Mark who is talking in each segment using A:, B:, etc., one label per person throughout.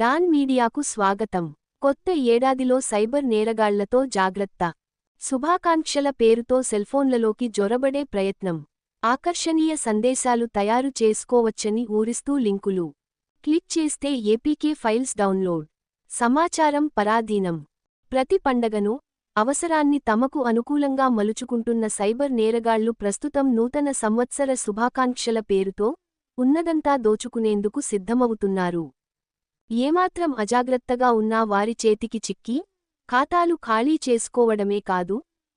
A: Don మీడియాకు స్వాగతం. కొత్త ఏడాదిలో సైబర్ నేరగాళ్ళతో జాగ్రత్త. శుభాకాంక్షల పేరుతో సెల్ఫోన్లలోకి జొరబడే ప్రయత్నం. ఆకర్షణీయ సందేశాలు తయారు చేసుకోవచ్చని ఊరిస్తూ లింకులు. క్లిక్ చేస్తే ఏపీకే ఫైల్స్ డౌన్లోడ్. సమాచారం పరాధీనం. ప్రతి పండగను అవసరాన్ని తమకు అనుకూలంగా మలుచుకుంటున్న సైబర్ నేరగాళ్ళు ప్రస్తుతం నూతన సంవత్సర శుభాకాంక్షల పేరుతో ఉన్నదంతా దోచుకునేందుకు సిద్ధమవుతున్నారు. ఏమాత్రం అజాగ్రత్తగా ఉన్నా వారి చేతికి చిక్కి ఖాతాలు ఖాళీ చేసుకోవడమే కాదు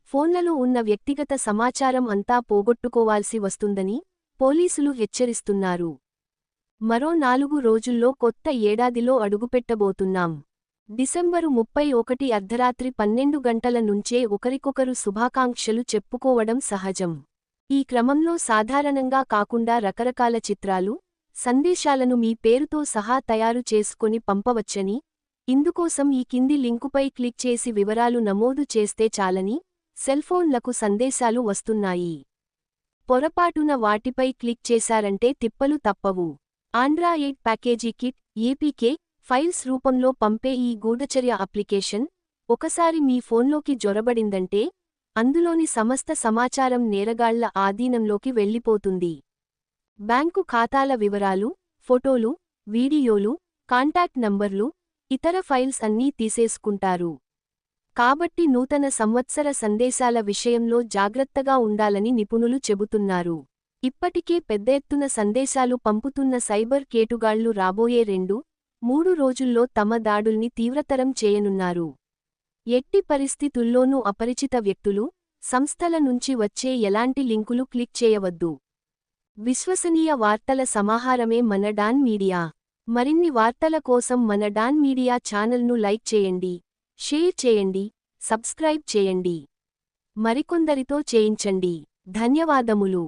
A: ఫోన్లలో ఉన్న వ్యక్తిగత సమాచారం అంతా పోగొట్టుకోవాల్సి వస్తుందని పోలీసులు హెచ్చరిస్తున్నారు. మరో నాలుగు రోజుల్లో కొత్త ఏడాదిలో అడుగుపెట్టబోతున్నాం. డిసెంబరు ముప్పై ఒకటి అర్ధరాత్రి పన్నెండు గంటల నుంచే ఒకరికొకరు శుభాకాంక్షలు చెప్పుకోవడం సహజం. ఈ క్రమంలో సాధారణంగా కాకుండా రకరకాల చిత్రాలు సందేశాలను మీ పేరుతో సహా తయారు చేసుకొని పంపవచ్చని ఇందుకోసం ఈ కింది లింకుపై క్లిక్ చేసి వివరాలు నమోదు చేస్తే చాలని సెల్ఫోన్లకు సందేశాలు వస్తున్నాయి. పొరపాటున వాటిపై క్లిక్ చేశారంటే తిప్పలు తప్పవు. Android package kit APK files రూపంలో పంపే ఈ గూఢచర్య అప్లికేషన్ ఒకసారి మీ ఫోన్లోకి జొరబడిందంటే అందులోని సమస్త సమాచారం నేరగాళ్ళ ఆధీనంలోకి వెళ్ళిపోతుంది. బ్యాంకు ఖాతాల వివరాలు ఫోటోలు వీడియోలు కాంటాక్ట్ నంబర్లు ఇతర ఫైల్స్ అన్నీ తీసేసుకుంటారు. కాబట్టి నూతన సంవత్సర సందేశాల విషయంలో జాగ్రత్తగా ఉండాలని నిపుణులు చెబుతున్నారు. ఇప్పటికే పెద్ద ఎత్తున సందేశాలు పంపుతున్న సైబర్ కేటుగాళ్ళు రాబోయే రెండు మూడు రోజుల్లో తమ దాడుల్ని తీవ్రతరం చేయనున్నారు. ఎట్టి పరిస్థితుల్లోనూ అపరిచిత వ్యక్తులు సంస్థల నుంచి వచ్చే ఎలాంటి లింకులు క్లిక్ చేయవద్దు. విశ్వసనీయ వార్తల సమాహారమే మన డాన్ మీడియా. మరిన్ని వార్తల కోసం మన డాన్ మీడియా ఛానల్ను లైక్ చేయండి షేర్ చేయండి సబ్స్క్రైబ్ చేయండి. మరికొందరితో చేయించండి. ధన్యవాదములు.